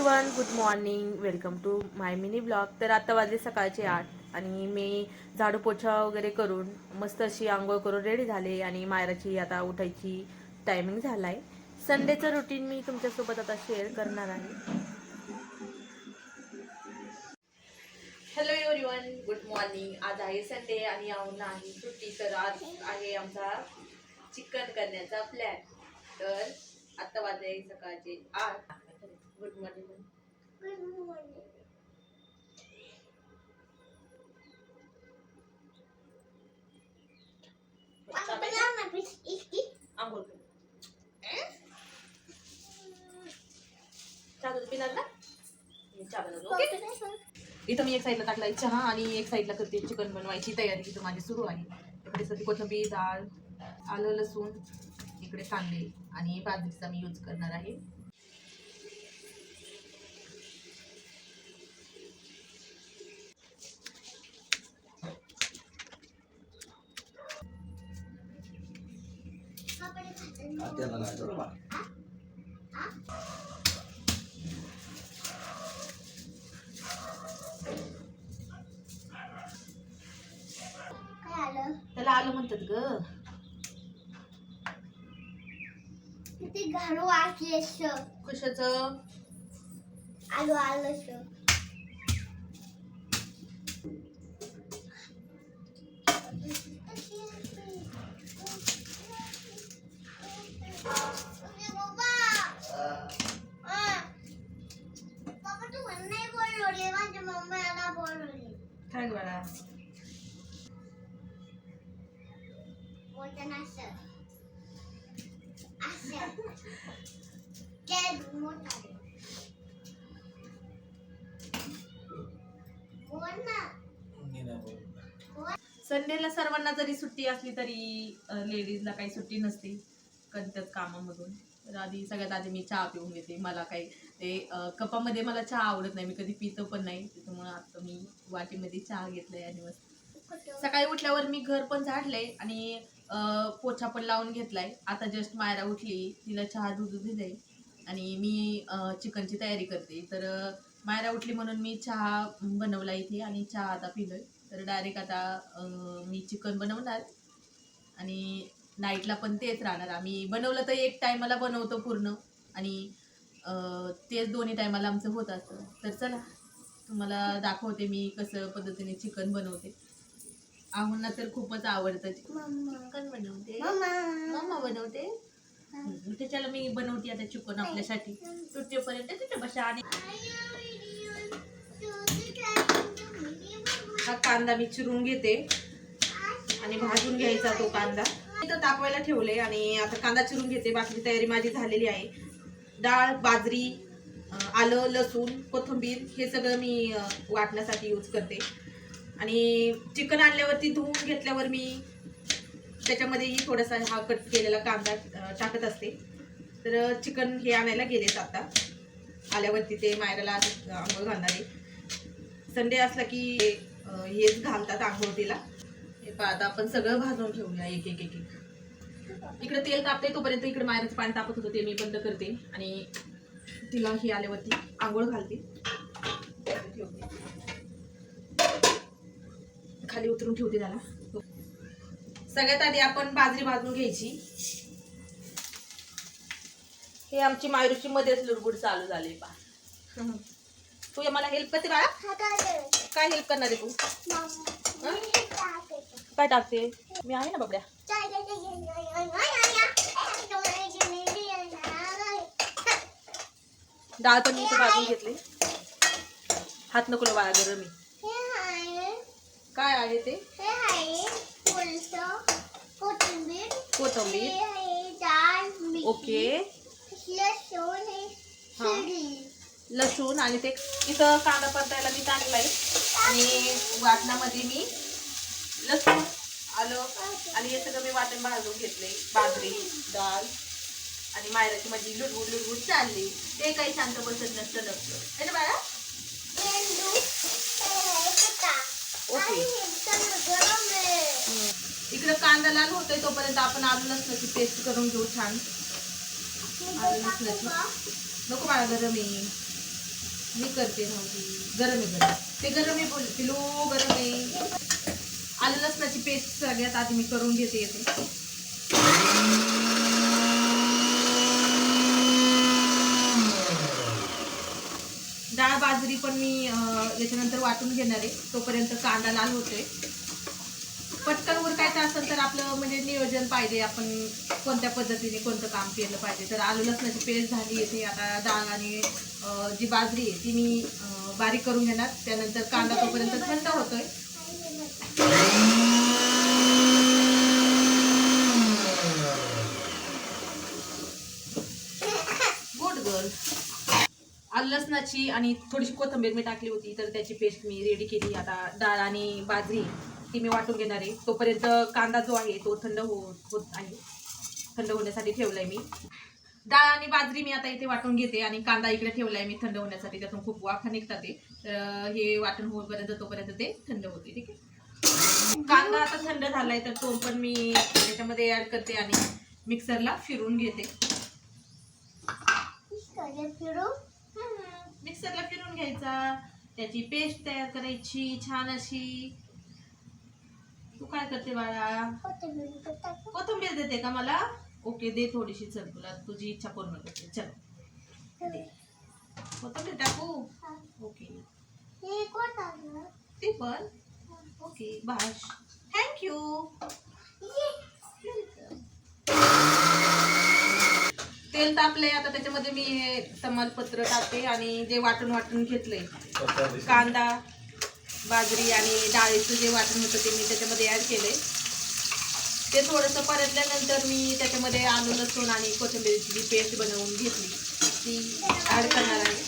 One good morning welcome to my mini blog तर आता वाजले सकाळचे आठ आणि मी झाडू पोछा वगैरे करून मस्त अशी आंघोळ करून रेडी झाले आणि मायराची आता उठायची टायमिंग झालाय. संडेचं रुटीन मी तुमच्यासोबत आता शेअर करणार आहे. हॅलो एव्हरीवन गुड मॉर्निंग आज आहे संडे आणि आऊन आहे सुट्टी तर आज आहे आमचा चिकन करण्याचा प्लॅन तर आत्ता वाजले सकाळचे आठ. Good morning. आंघोळ. चहा दूध पिणार ना? चहा बनवतो इथं मी एक साईडला टाकलाय चहा आणि एक साईडला करते चिकन बनवायची तयारी. इथं माझी सुरू आहे. इकडे सध्या कोथिंबीर डाळ आलं लसूण इकडे कांदे आणि बाजरीचा मी यूज करणार आहे. त्याला बरोबर त्याला आलं म्हणतात ग. किती घाण वाटले कशाचं? आलो आलो संडेला सर्वांना जरी सुट्टी असली तरी लेडीजला काही सुट्टी नसते करतात कामामधून. तर आधी सगळ्यात आधी मी चहा पिऊन घेते. मला काही ते कपामध्ये मला चहा आवडत नाही. मी कधी पितो पण नाही. त्याच्यामुळे आता मी वाटीमध्ये चहा घेतलाय आणि मस्त. सकाळी उठल्यावर मी घर पण झाडलंय आणि पोछा पण लावून घेतलाय. आता जस्ट मायरा उठली. तिला चहा दुधू दिलाय. आणि मी चिकनची तयारी करते. तर मायरा उठली म्हणून मी चहा बनवला इथे आणि चहा आता पिलोय. तर डायरेक्ट आता मी चिकन बनवणार आणि नाईटला पण तेच राहणार. आम्ही बनवलं तर एक टायमाला बनवतो पूर्ण आणि तेच दोन्ही टायमाला आमचं होत असतं. तर चला तुम्हाला दाखवते मी कसं पद्धतीने चिकन बनवते. आम्हाला तर खूपच आवडतं. चिकन बनवते. मम्मा बनवते? त्याच्याला मी बनवते आता चिकन आपल्यासाठी. तुटेपर्यंत तिथे बसा आणि हा कांदा मी चिरून घेते. आणि भाजून घ्यायचा तो कांदा. इथं तापवायला ठेवले आणि आता कांदा चिरून घेते. बाकीची तयारी माझी झालेली आहे. डाळ बाजरी आलं लसूण कोथिंबीर हे सगळं मी वाटण्यासाठी यूज करते. आणि चिकन आणल्यावरती धुवून घेतल्यावर मी त्याच्यामध्येही थोडासा हा कट केलेला कांदा टाकत असते. तर चिकन हे आणायला गेलेच आता. आल्यावरती ते मायराला आंघोळ घालणार आहे. संडे असला की हेच घालतात आंघोळतीला. हे पहा आता आपण सगळं भाजून ठेवूया एक एक एक एक. इकडे तेल तापते तोपर्यंत इकडे मायराचं पाणी तापत होतं ते मी बंद करते. आणि तिला ही आल्यावरती आंघोळ घालते. ठेवते खाली उतरून ठेवते त्याला. सगळ्यात आधी आपण बाजरी भाजून घ्यायची. हे आमची मायरूची मध्येच लुडबुड चालू झाली पा तू मला हेल्प करते बाळा. काय हेल्प करणार आहे तू? काय टाकते? मी आहे ना बाबड्या. डाळ पण मी इथे भाजून घेतली. हात नको लो बाळा गरम आहे. काय आहे ते? कोथिंबीर. ओके. लसूण आणि ते इथं कांदा परतायला मी टाकलाय. आणि वाटणामध्ये मी लसूण आलं आणि हे सगळं मी वाटण भाजून घेतले बाजरी डाळ आणि मायराची माझी लुडबुड लुडबुड चालली. ते काही शांत बसत नसतं नसतं है ना बाळा? ओके. इकडे कांदा लाल होतोय तोपर्यंत आपण आलू लसणाची पेस्ट करून घेऊ छान. आलू लसणाची. नको बाळा गरम आहे. मी करते भाऊजी. गरम आहे गरम ते गरम आहे बोल पिलो गरम आहे. आलू लसणाची पेस्ट सगळ्यात आधी मी करून घेते येते डाळ बाजरी पण मी याच्यानंतर वाटून घेणार आहे. तोपर्यंत कांदा लाल होतोय. पटकन आपलं म्हणजे नियोजन पाहिजे आपण कोणत्या पद्धतीने कोणतं काम केलं पाहिजे. तर आलू लसणाची पेस्ट झाली येते आता डाळ आणि जी बाजरी आहे ती मी बारीक करून घेणार. त्यानंतर कांदा तोपर्यंत थंड होतोय. Good girl. आलू लसणाची आणि थोडीशी कोथिंबीर मी टाकली होती तर त्याची पेस्ट मी रेडी केली. आता डाळ आणि बाजरी ती मी वाटून घेणार आहे. तोपर्यंत कांदा जो आहे तो थंड हो होत आहे. थंड होण्यासाठी ठेवलाय मी. डाळ आणि बाजरी मी आता इथे वाटून घेते आणि कांदा इकडे ठेवलाय मी थंड होण्यासाठी. त्यातून खूप वाफा निघतात तर हे वाटण होईपर्यंत तोपर्यंत ते थंड होते ठीक आहे? कांदा आता थंड झालाय तर तो पण मी त्याच्यामध्ये ऍड करते आणि मिक्सरला फिरून घेते. मिक्सरला फिरून? घ्यायचा. त्याची पेस्ट तयार करायची छान अशी तू काय करते बाळा? कोथिंबीर देते का मला? ओके दे थोडीशी चल तुला तुझी इच्छा पूर्ण करते. चल. दे. कोथिंबीर टाकू? ओके? ते पण? ओके भाष थँक्यू तेल तापलंय आता त्याच्यामध्ये मी हे तमालपत्र टाकते आणि जे वाटून वाटून घेतलंय कांदा. बाजरी आणि डाळीचं जे वाटण होतं ते मी त्याच्यामध्ये ॲड केलंय. ते थोडंसं परतल्यानंतर मी त्याच्यामध्ये आलू लसूण आणि कोथिंबीरची जी पेस्ट बनवून घेतली ती ॲड करणार आहे.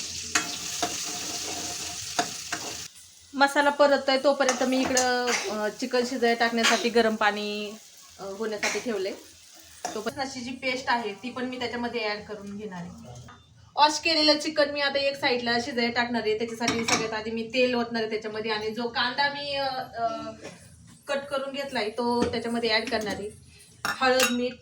मसाला परततोय तोपर्यंत मी इकडं चिकन शिजाय टाकण्यासाठी गरम पाणी होण्यासाठी ठेवले तोपर्यंत अशी जी पेस्ट आहे ती पण मी त्याच्यामध्ये ॲड करून घेणार आहे. वॉश केलेलं चिकन मी आता एक साईडला शिजाय टाकणार आहे. त्याच्यासाठी सगळ्यात आधी मी तेल ओतणार आहे त्याच्यामध्ये आणि जो कांदा मी कट करून घेतलाय तो त्याच्यामध्ये ॲड करणार आहे. हळद मीठ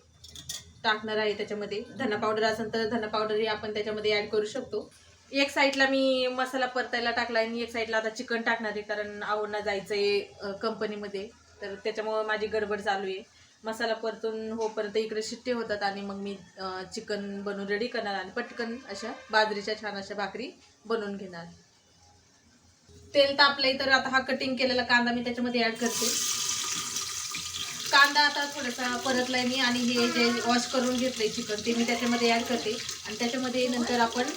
टाकणार आहे त्याच्यामध्ये. धना पावडर असेल तर धना पावडरही आपण त्याच्यामध्ये ॲड करू शकतो. एक साईडला मी मसाला परतायला टाकला आणि एक साईडला आता चिकन टाकणार आहे कारण आवडणं जायचं आहे कंपनीमध्ये तर त्याच्यामुळं माझी गडबड चालू आहे. मसाला परतून होपर्यंत इकडे शिट्टे होतात आणि मग मी चिकन बनवून रेडी करणार आणि पटकन अशा बाजरीच्या छान अशा भाकरी बनवून घेणार. तेल तापलंय तर आता हा कटिंग केलेला कांदा मी त्याच्यामध्ये ॲड करते. कांदा आता थोडासा परतलाय मी आणि हे जे वॉश करून घेतलंय चिकन ते मी त्याच्यामध्ये ॲड करते. आणि त्याच्यामध्ये नंतर आपण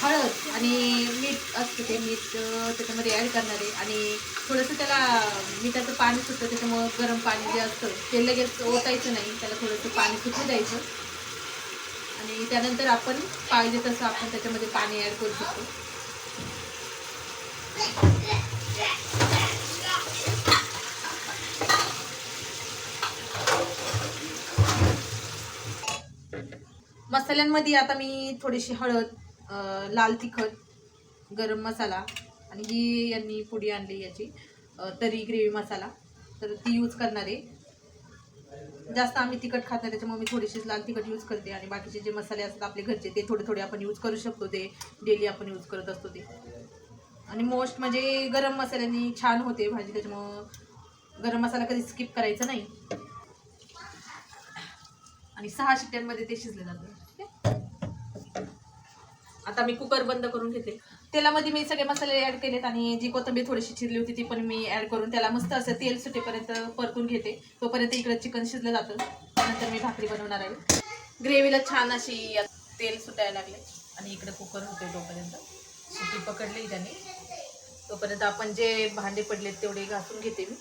हळद आणि मीठ असतं ते मीठ त्याच्यामध्ये ॲड करणार आहे आणि थोडंसं त्याला मिठाचं पाणी सुटतं त्याच्यामुळं गरम पाणी जे असतं ते लगेच ओतायचं नाही त्याला थोडंसं पाणी सुटू द्यायचं. आणि त्यानंतर आपण पाहिजे तसं आपण त्याच्यामध्ये पाणी ॲड करू शकतो. मसाल्यांमध्ये आता मी थोडीशी हळद लाल तिखट गरम मसाला आणि ही यांनी पुडी आणली याची तरी ग्रेव्ही मसाला. तर ती यूज करणार आहे. जास्त आम्ही तिखट खात नाही त्याच्यामुळे मी थोडीशीच लाल तिखट यूज करते आणि बाकीचे जे मसाले असतात आपले घरचे ते थोडे थोडे आपण यूज करू शकतो ते डेली आपण यूज करत असतो ते. आणि मोस्ट म्हणजे गरम मसाल्याने छान होते भाजी त्याच्यामुळं गरम मसाला कधी स्किप करायचा नाही. आणि सहा शिट्ट्यांमध्ये ते शिजले जातं आता मी कुकर बंद करून घेते. तेलामध्ये मी सगळे मसाले ॲड केलेत आणि जी कोथिंबीर थोडीशी चिरली होती ती पण मी ॲड करून त्याला मस्त असं तेल सुटेपर्यंत परतून घेते. तोपर्यंत इकडं चिकन शिजलं जातं. त्यानंतर मी भाकरी बनवणार आहे. ग्रेव्हीला छान अशी तेल सुटायला लागले. आणि इकडं कुकर होते तोपर्यंत सुटी पकडली त्याने. तोपर्यंत आपण जे भांडे पडलेत तेवढे घासून घेते मी.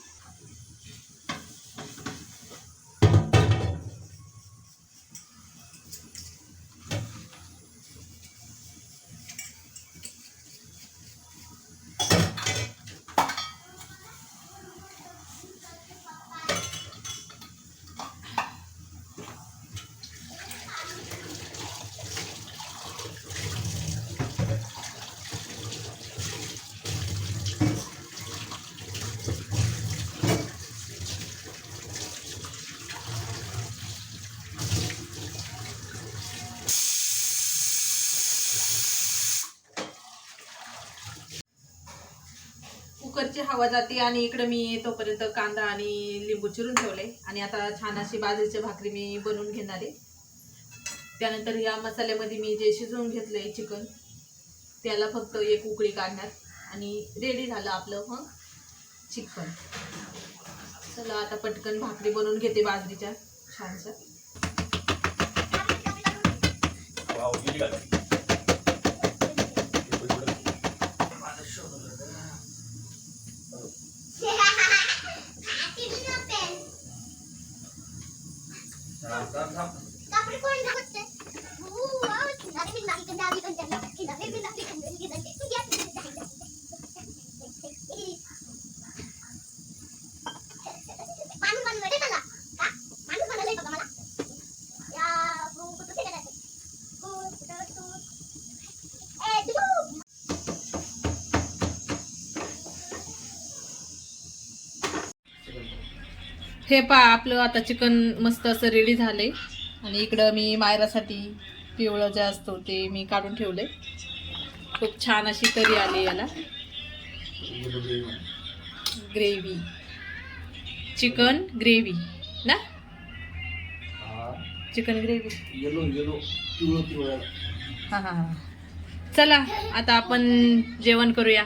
कुकरची हवा जाते आणि इकडं मी तोपर्यंत कांदा आणि लिंबू चिरून ठेवले. आणि आता छान अशी बाजरीची भाकरी मी बनवून घेणार आहे. त्यानंतर या मसाल्यामध्ये मी जे शिजवून घेतलं आहे चिकन त्याला फक्त एक उकळी काढणार आणि रेडी झालं आपलं मग चिकन. चला आता पटकन भाकरी बनवून घेते बाजरीच्या. छानशा हे पा आपलं आता चिकन मस्त असं रेडी झालंय. आणि इकडं मी मायरासाठी पिवळं जे असतो ते मी काढून ठेवलंय. खूप छान अशी तरी आली याला. ग्रेव्ही चिकन ग्रेव्ही ना? चिकन ग्रेव्ही हां हां हां. चला आता आपण जेवण करूया.